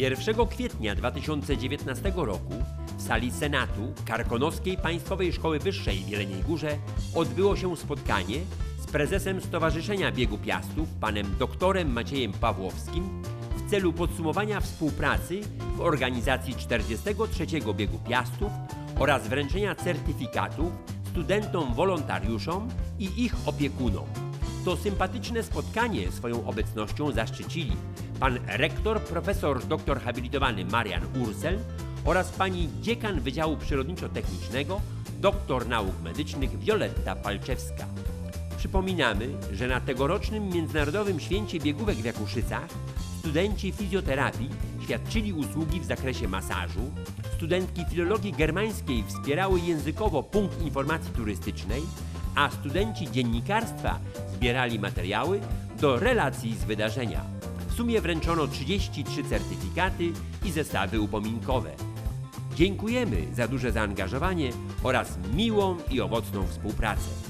1 kwietnia 2019 roku w sali Senatu Karkonoskiej Państwowej Szkoły Wyższej w Jeleniej Górze odbyło się spotkanie z prezesem Stowarzyszenia Biegu Piastów, panem doktorem Maciejem Pawłowskim w celu podsumowania współpracy w organizacji 43 Biegu Piastów oraz wręczenia certyfikatów studentom wolontariuszom i ich opiekunom. To sympatyczne spotkanie swoją obecnością zaszczycili pan rektor, profesor dr habilitowany Marian Ursel oraz pani dziekan Wydziału Przyrodniczo-Technicznego, doktor nauk medycznych Wioletta Palczewska. Przypominamy, że na tegorocznym Międzynarodowym Święcie Biegówek w Jakuszycach studenci fizjoterapii świadczyli usługi w zakresie masażu, studentki filologii germańskiej wspierały językowo punkt informacji turystycznej, a studenci dziennikarstwa zbierali materiały do relacji z wydarzenia. W sumie wręczono 33 certyfikaty i zestawy upominkowe. Dziękujemy za duże zaangażowanie oraz miłą i owocną współpracę.